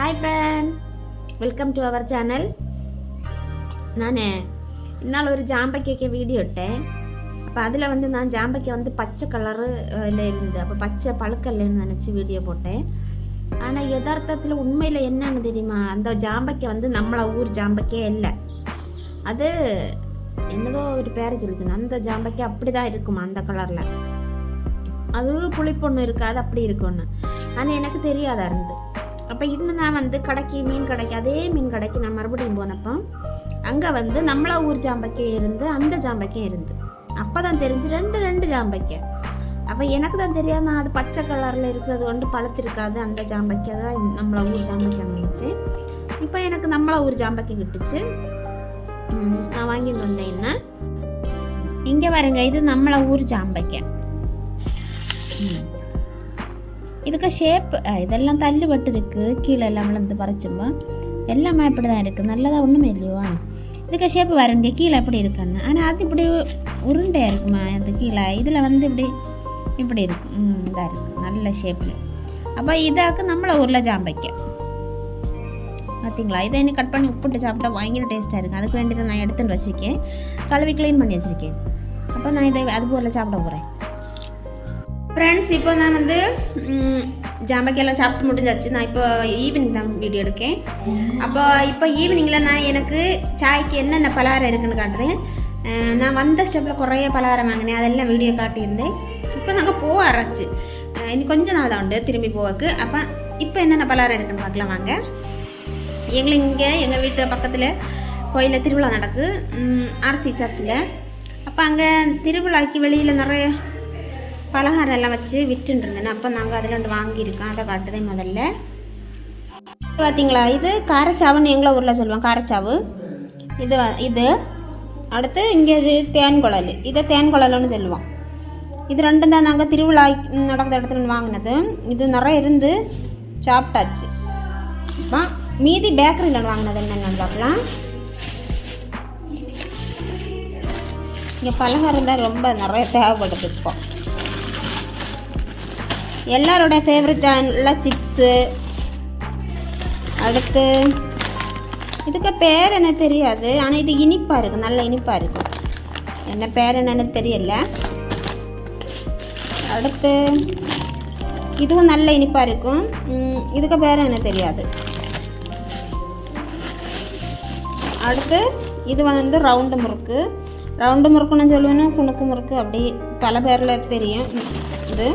Hi friends welcome to our channel நான் இன்னால் ஒரு ஜாம்பக்கைக்கு வீடியோ இட்டேன். அப்போ அதில் வந்து நான் ஜாம்பக்கை வந்து பச்சை கலரு இல்லை இருந்து அப்போ பச்சை பழுக்கல்லன்னு நினச்சி வீடியோ போட்டேன். ஆனால் யதார்த்தத்தில் உண்மையில் என்னன்னு தெரியுமா? அந்த ஜாம்பக்கை வந்து நம்மளை ஊர் ஜாம்பக்கே இல்லை. அது என்னதோ ஒரு பேர் சொல்லிச்சுன்னு. அந்த ஜாம்பக்கை அப்படி தான் இருக்குமா அந்த கலரில் அது புளிப்பொண்ணு இருக்காது அப்படி இருக்கும்னு. ஆனால் எனக்கு தெரியாதா இருந்து அப்போ இன்னும் நான் வந்து கடைக்கு மீன் கடைக்கு அதே மீன் கடைக்கு நான் மறுபடியும் போனப்போ அங்கே வந்து நம்மளா ஊர் ஜாம்பக்கை இருந்து அந்த ஜாம்பக்கை இருந்து. அப்போ தான் தெரிஞ்சு ரெண்டு ரெண்டு ஜாம்பக்கை. அப்போ எனக்கு தான் தெரியாது நான் அது பச்சை கலரில் இருக்கிறது வந்து பழுத்திருக்காது அந்த ஜாம்பக்கை தான் நம்மள ஊர் ஜாம்பக்கை இருந்துச்சு இப்போ எனக்கு நம்மளா ஊர் ஜாம்பக்கை கிட்டுச்சு. நான் வாங்கிட்டு வந்தேன்னா இங்கே பாருங்க இது நம்மளா ஊர் ஜாம்பக்கை. ம். இதுக்கு ஷேப் இதெல்லாம் தள்ளுபட்டு இருக்கு கீழே எல்லாம் விழுந்து பறிச்சும்போ எல்லாமே இப்படி தான் இருக்குது நல்லதாக ஒன்றுமே இல்லையோ? இதுக்கு ஷேப் வருங்க கீழே எப்படி இருக்குன்னு. ஆனால் அது இப்படி உருண்டையாக இருக்குமா? அந்த கீழே இதில் வந்து இப்படி இப்படி இருக்கு. இதாக இருக்குது நல்ல ஷேப்பில் அப்போ இதாக்கு நம்மளை ஊரில் ஜாம்பைக்க பார்த்தீங்களா இதை இன்னும் கட் பண்ணி உப்புட்டு சாப்பிட்டா பயங்கர டேஸ்ட்டாக இருக்கும் அதுக்கு வேண்டி தான் நான் எடுத்துட்டு வச்சுருக்கேன். கழுவி க்ளீன் பண்ணி வச்சுருக்கேன். அப்போ நான் இதை அது ஊரில் சாப்பிட போகிறேன் ஃப்ரெண்ட்ஸ் இப்போ நான் வந்து ம், ஜாம்பக்காயெல்லாம் சாப்பிட்டு முடிஞ்சாச்சு. நான் இப்போ ஈவினிங் தான் வீடியோ எடுக்கேன். அப்போ இப்போ ஈவினிங்கில் நான் எனக்கு சாய்க்கு என்னென்ன பலகாரம் இருக்குன்னு காட்டுறேன். நான் வந்த ஸ்டெப்பில் குறைய பலகாரம் வாங்கினேன். அதெல்லாம் வீடியோ காட்டியிருந்தேன். இப்போ நாங்கள் போக ஆரம்பிச்சு. இன்னும் கொஞ்ச நாள் தான் உண்டு திரும்பி போவக்கு அப்போ இப்போ என்னென்ன பலகாரம் இருக்குன்னு பார்க்கலாம் வாங்க. எங்களுக்கு இங்கே எங்கள் வீட்டு பக்கத்தில் கோயிலில் திருவிழா நடக்கு. ஆர்சி சர்ச்சில். அப்போ அங்கே திருவிழாக்கு வெளியில் நிறைய பலகாரம் எல்லாம் வச்சு விற்றுருந்தேன் அப்போ நாங்கள் அதில் ஒன்று வாங்கியிருக்கோம். அதை காட்டுதே முதல்ல. பார்த்தீங்களா இது காரச்சாவுன்னு எங்களை ஊரில் சொல்லுவோம் காரச்சாவு. இது இது. அடுத்து இங்கே இது தேன்குழல் இதை தேன்குழல்னு சொல்லுவோம். இது ரெண்டும் தான் நாங்கள் திருவிழா நடந்த இடத்துல வாங்கினது. இது நிறைய இருந்து சாப்பிட்டாச்சு. அப்போ மீதி பேக்கரியில் வாங்கினது என்னென்னு பார்க்கலாம். இங்கே பலகாரம் தான் ரொம்ப நிறைய தேவைப்படுது இப்போ. எல்லாரோட ஃபேவரட்டான சிப்ஸு அடுத்து இதுக்கு பேர் என்ன தெரியாது ஆனால் இது இனிப்பாக இருக்குது நல்ல இனிப்பாக இருக்கும் என்ன பேர் என்னன்னு தெரியல. அடுத்து இதுவும் நல்ல இனிப்பாக இருக்கும். இதுக்கு பேர் என்ன தெரியாது. அடுத்து இது வந்து ரவுண்டு முறுக்கு. ரவுண்டு முறுக்குன்னு சொல்லுவேன்னா குணுக்கு முறுக்கு அப்படி பல பேரில் தெரியும். இது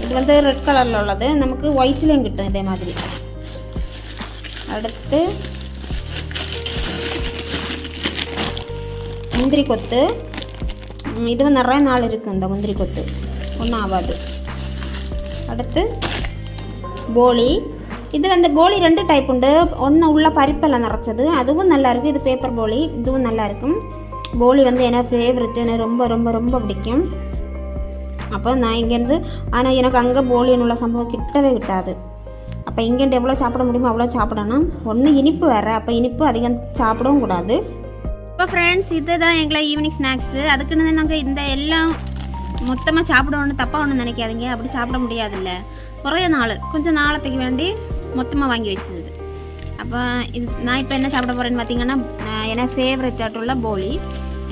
இது வந்து ரெட் கலரில் உள்ளது. நமக்கு ஒயிட்லேயும் கிட்டும் இதே மாதிரி. அடுத்து முந்திரி கொத்து. இது நிறைய நாள் இருக்குது இந்த முந்திரி கொத்து. ஒன்றும் ஆகாது. அடுத்து போலி. இது வந்து போலி ரெண்டு டைப் உண்டு. ஒன்று உள்ள பருப்பெல்லாம் நிறச்சது. அதுவும் நல்லாயிருக்கும் இது பேப்பர் போலி. இதுவும் நல்லா இருக்கும். வந்து எனக்கு ஃபேவரெட் எனக்கு ரொம்ப ரொம்ப ரொம்ப பிடிக்கும். அப்போ நான் இங்கேருந்து ஆனால் எனக்கு அங்கே போலின்னு உள்ள சம்பவம் கிட்டவே கிட்டாது. அப்போ இங்கேருந்து எவ்வளோ சாப்பிட முடியுமோ அவ்வளோ சாப்பிடணும். ஒன்று இனிப்பு வேறு அப்போ இனிப்பு அதிகம் சாப்பிடவும் கூடாது. இப்போ ஃப்ரெண்ட்ஸ் இதுதான் எங்களை ஈவினிங் ஸ்நாக்ஸு அதுக்குன்னு நாங்கள் இந்த எல்லாம் மொத்தமாக சாப்பிடணும்னு தப்பாக ஒன்றும் நினைக்காதீங்க. அப்படி சாப்பிட முடியாதுல்ல. குறைய நாள் கொஞ்சம் நாளத்துக்கு வேண்டி மொத்தமாக வாங்கி வச்சது. அப்போ இது நான் இப்போ என்ன சாப்பிட போகிறேன்னு பார்த்தீங்கன்னா என எனக்கு ஃபேவரட் ஆட்டுள்ள போலி.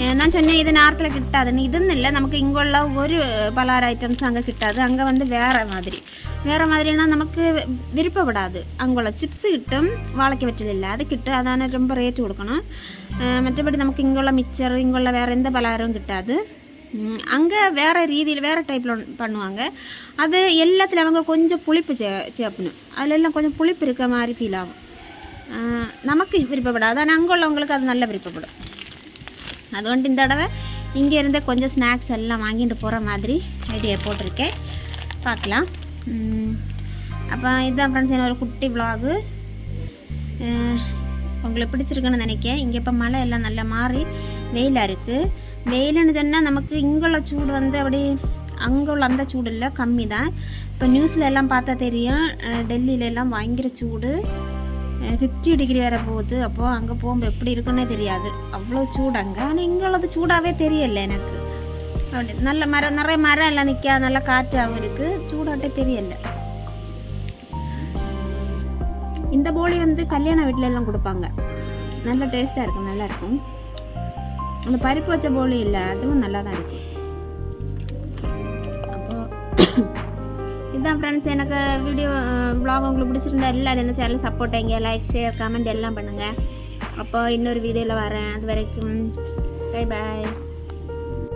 நான் சொன்னேன் இது நேரத்தில் கிட்டாதுன்னு இதுன்னு இல்லை நமக்கு இங்குள்ள ஒரு பலார் ஐட்டம்ஸ் அங்கே கிட்டாது அங்கே வந்து வேறு மாதிரி வேறு மாதிரினா நமக்கு விருப்பப்படாது அங்குள்ள சிப்ஸ் கிட்டும் வாழைக்கு வெற்றில் இல்லை அது கிட்டும் அதான ரொம்ப ரேட்டு கொடுக்கணும் மற்றபடி நமக்கு இங்குள்ள மிக்சர் இங்குள்ள வேறு எந்த பலாரும் கிட்டாது அங்கே வேறு ரீதியில் வேறு டைப்பில் பண்ணுவாங்க அது எல்லாத்துலையும் அவங்க கொஞ்சம் புளிப்பு சே சேர்க்கணும் அதிலெல்லாம் கொஞ்சம் புளிப்பு இருக்க மாதிரி ஃபீல் ஆகும் நமக்கு விருப்பப்படாது ஆனால் அங்கே உள்ளவங்களுக்கு அது நல்ல விருப்பப்படும் அதுകൊണ്ട് இந்த தடவை இங்கேருந்தே கொஞ்சம் ஸ்நாக்ஸ் எல்லாம் வாங்கிட்டு போகிற மாதிரி ஐடியா போட்டிருக்கேன். பார்க்கலாம். அப்போ இதுதான் ஃப்ரெண்ட்ஸ் என்ன ஒரு குட்டி விலாகு உங்களுக்கு பிடிச்சிருக்குன்னு நினைக்கேன் இங்கே இப்போ மழை எல்லாம் நல்லா மாறி வெயிலாக இருக்குது வெயிலுன்னு சொன்னால் நமக்கு இங்குள்ள சூடு வந்து அப்படி அங்கே உள்ள அந்த சூடு இல்லை கம்மி தான் இப்போ நியூஸில் எல்லாம் பார்த்தா தெரியும். டெல்லியில எல்லாம் பயங்கர சூடு. ஃபிஃப்டி டிகிரி வர போகுது. அப்போது அங்கே போகும்போது எப்படி இருக்குன்னே தெரியாது. அவ்வளோ சூடு அங்கே ஆனால் இங்கே உள்ளது சூடாகவே தெரியல எனக்கு. அப்படி நல்ல மரம் நிறைய மரம் எல்லாம் நிற்கா நல்ல காற்றாகவும் இருக்குது சூடாட்டே தெரியல. இந்த போலி வந்து கல்யாண வீட்டில எல்லாம் கொடுப்பாங்க. நல்ல டேஸ்ட்டாக இருக்கும் நல்லா இருக்கும். அந்த பருப்பு வச்ச போலி இல்லை அதுவும் நல்லா தான் இருக்கும். அப்போது இதுதான் ஃப்ரெண்ட்ஸ் எனக்கு வீடியோ vlog உங்களுக்கு பிடிச்சிருந்தா எல்லாரும் என்ன சேனல் சப்போர்ட் வைங்க லைக் ஷேர் கமெண்ட் எல்லாம் பண்ணுங்கள் அப்போ இன்னொரு வீடியோவில் வரேன். அது வரைக்கும் பை பாய்